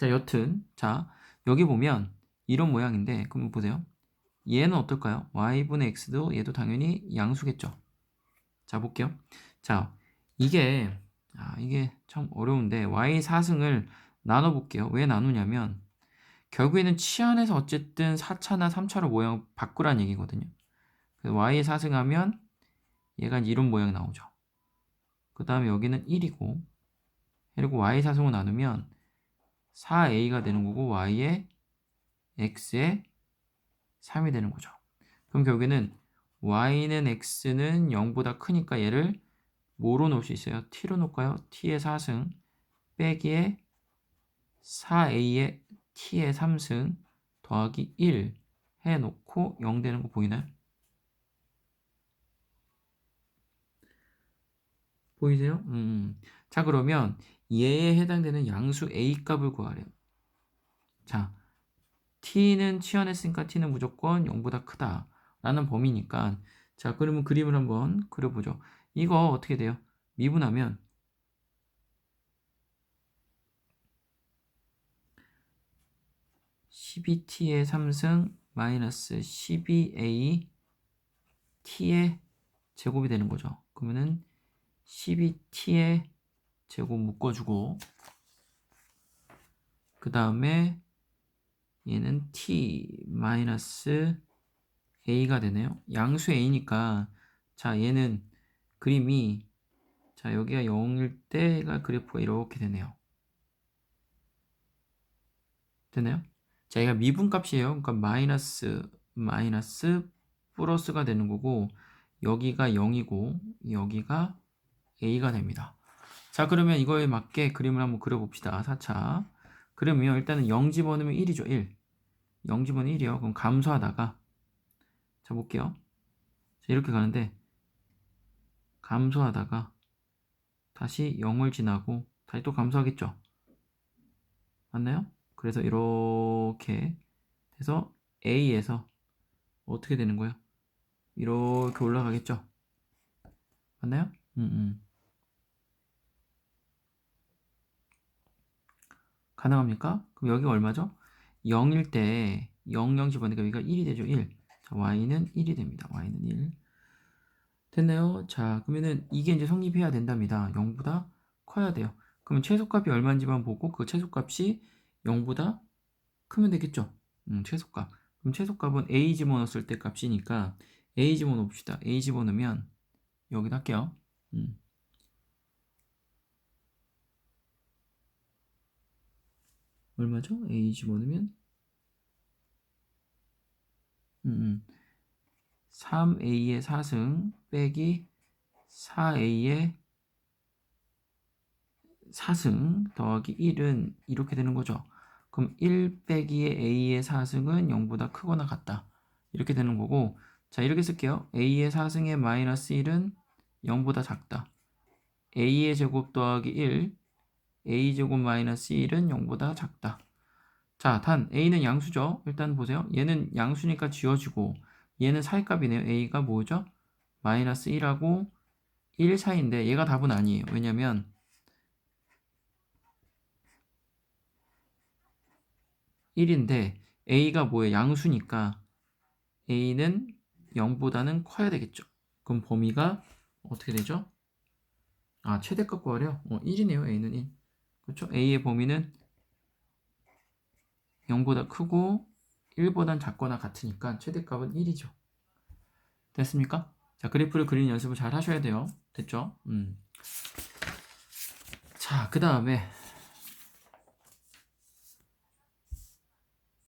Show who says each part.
Speaker 1: 자, 여튼 자, 여기 보면 이런 모양인데 그럼 보세요. 얘는 어떨까요? y분의 x도 얘도 당연히 양수겠죠. 자, 볼게요. 자, 이게 아, 이게 참 어려운데 y 4승을 나눠 볼게요. 왜 나누냐면 결국에는 치안에서 어쨌든 4차나 3차로 모양 바꾸란 얘기거든요. 그래서 y 4승하면 얘가 이런 모양 나오죠. 그 다음에 여기는 1이고 그리고 y 4승을 나누면 4a가 되는 거고 y에 x에 3이 되는 거죠. 그럼 결국에는 y는 x는 0보다 크니까 얘를 뭐로 놓을 수 있어요? t로 놓을까요? t의 4승 빼기에 4a의 t의 3승 더하기 1 해놓고 0 되는 거 보이나요? 보이세요? 음. 자 그러면 얘에 해당되는 양수 a 값을 구하래요. 자 t는 치환했으니까 t는 무조건 0보다 크다 라는 범위니까 자 그러면 그림을 한번 그려보죠. 이거 어떻게 돼요? 미분하면 (12t의 3승) 마이너스 (12a) t의 제곱이 되는 거죠. 그러면은 12t의 제곱 묶어주고 그 다음에 얘는 t 마이너스 a가 되네요. 양수 a니까 자 얘는 그림이 자 여기가 0일 때가 그래프가 이렇게 되네요. 되나요? 자 얘가 미분값이에요. 그러니까 마이너스 마이너스 플러스가 되는 거고 여기가 0이고 여기가 a가 됩니다. 자 그러면 이거에 맞게 그림을 한번 그려봅시다. 4차 그러면 일단은 0 집어넣으면 1이죠. 1 0 집어넣으면 1이요. 그럼 감소하다가 자 볼게요. 자, 이렇게 가는데 감소하다가 다시 0을 지나고 다시 또 감소하겠죠. 맞나요? 그래서 이렇게 해서 A에서 어떻게 되는 거예요? 이렇게 올라가겠죠. 맞나요? 음, 음. 가능합니까? 그럼 여기가 얼마죠? 0일 때 0, 0 집어넣으니까 여기가 1이 되죠. 1. 자, y는 1이 됩니다. y는 1. 됐나요? 자, 그러면은 이게 이제 성립해야 된답니다. 0보다 커야 돼요. 그러면 최소값이 얼마인지만 보고 그 최소값이 0보다 크면 되겠죠. 음, 최소값. 그럼 최소값은 a 집어넣었을 때 값이니까 a 집어넣읍시다. a 집어넣으면 여기다 할게요. 음. 얼마죠? a 집어넣으면 음, 음. 3a의 4승 빼기 4a의 4승 더하기 1은 이렇게 되는 거죠. 그럼 1 빼기의 a의 4승은 0보다 크거나 같다. 이렇게 되는 거고 자 이렇게 쓸게요. a의 4승의 마이너스 1은 0보다 작다. a의 제곱 더하기 1 a제곱 마이너스 1은 0보다 작다. 자, 단 a는 양수죠. 일단 보세요. 얘는 양수니까 지워지고 얘는 사이값이네요. a가 뭐죠? 마이너스 1하고 1 사이인데 얘가 답은 아니에요. 왜냐면 (1인데) a가 뭐예요? 양수니까 a는 0보다는 커야 되겠죠. 그럼 범위가 어떻게 되죠? 아 최대값 구하래요. 어, 1이네요. a는 1. 그렇죠? a의 범위는 0보다 크고 1보단 작거나 같으니까 최대값은 1이죠. 됐습니까? 자, 그래프를 그리는 연습을 잘 하셔야 돼요. 됐죠? 음. 자, 그 다음에